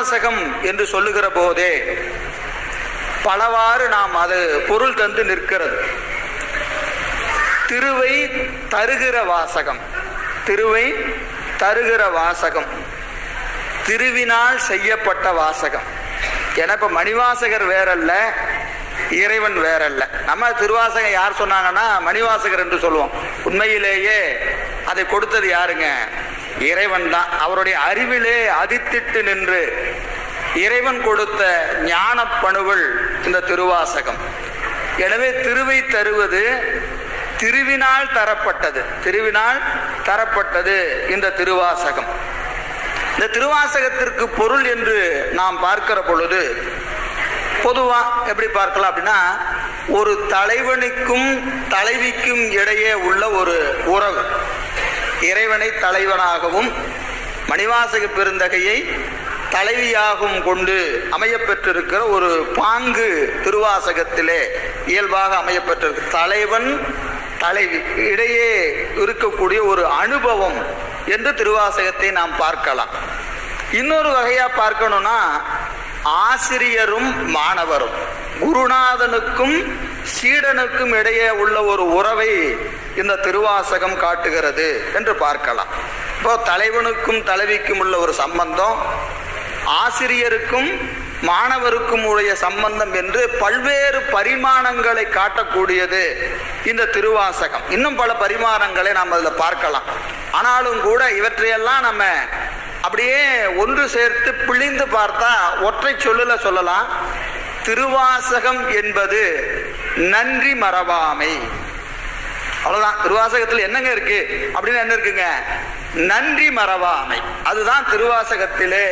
வாசகம் என்று சொல்லுகிற போதே பலவாறு நாம் அது பொருள் தந்து நிற்கிறது. திருவை தருகிற வாசகம். திருவை தருகிற வாசகம். திருவினால் செய்யப்பட்ட வாசகம். ஏன்னா இப்ப மணிவாசகர் வேறல்ல இறைவன் வேறல்ல. நம்ம திருவாசகம் யார் சொன்னாங்கன்னா மணிவாசகர் என்று சொல்லுவோம். உண்மையிலேயே அதை கொடுத்தது யாருங்க? இறைவன் தான். அவருடைய அறிவிலே அதித்திட்டு நின்று இறைவன் கொடுத்த ஞான பணுவல் இந்த திருவாசகம். எனவே திருவை தருவது திருவினால் தரப்பட்டது. திருவினால் தரப்பட்டது இந்த திருவாசகம். இந்த திருவாசகத்திற்கு பொருள் என்று நாம் பார்க்கிற பொழுது பொதுவா எப்படி பார்க்கலாம் அப்படின்னா ஒரு தலைவனுக்கும் தலைவிக்கும் இடையே உள்ள ஒரு உறவு. இறைவனை தலைவனாகவும் மணிவாசக பெருந்தகையை தலைவியாகவும் கொண்டு அமையப்பெற்றிருக்கிற ஒரு பாங்கு திருவாசகத்திலே இயல்பாக அமையப்பெற்றிருக்கு தலைவன் தலைவி இடையே இருக்கக்கூடிய ஒரு அனுபவம் என்று திருவாசகத்தை நாம் பார்க்கலாம். இன்னொரு வகையா பார்க்கணும்னா ஆசிரியரும் மாணவரும் குருநாதனுக்கும் சீடனுக்கும் இடையே உள்ள ஒரு உறவை இந்த திருவாசகம் காட்டுகிறது என்று பார்க்கலாம். இப்போ தலைவனுக்கும் தலைவிக்கும் உள்ள ஒரு சம்பந்தம் ஆசிரியருக்கும் மாணவருக்கும் உடைய சம்பந்தம் என்று பல்வேறு பரிமாணங்களை காட்டக்கூடியது இந்த திருவாசகம். இன்னும் பல பரிமாணங்களை நாம் அதில் பார்க்கலாம். ஆனாலும் கூட இவற்றையெல்லாம் நம்ம அப்படியே ஒன்று சேர்த்து பிழிந்து பார்த்தா ஒற்றை சொல்லுல சொல்லலாம். திருவாசகம் என்பது நன்றி மறவாமை. அவ்வளவுதான். திருவாசகத்தில் என்னங்க இருக்கு? அப்படின்னு என்ன இருக்குங்க? நன்றி மறவாமை. அதுதான் திருவாசகத்திலே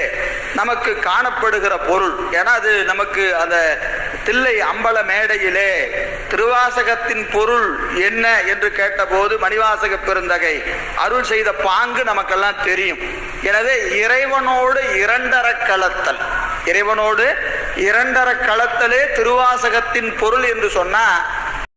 நமக்கு காணப்படுகிற பொருள். ஏன்னா அது நமக்கு அந்த தில்லை அம்பல மேடையிலே திருவாசகத்தின் பொருள் என்ன என்று கேட்டபோது மணிவாசக பெருந்தகை அருள் செய்த பாங்கு நமக்கெல்லாம் தெரியும். எனவே இறைவனோடு இரண்டர கலத்தல். இறைவனோடு இரண்டர களத்தலே திருவாசகத்தின் பொருள் என்று சொன்னா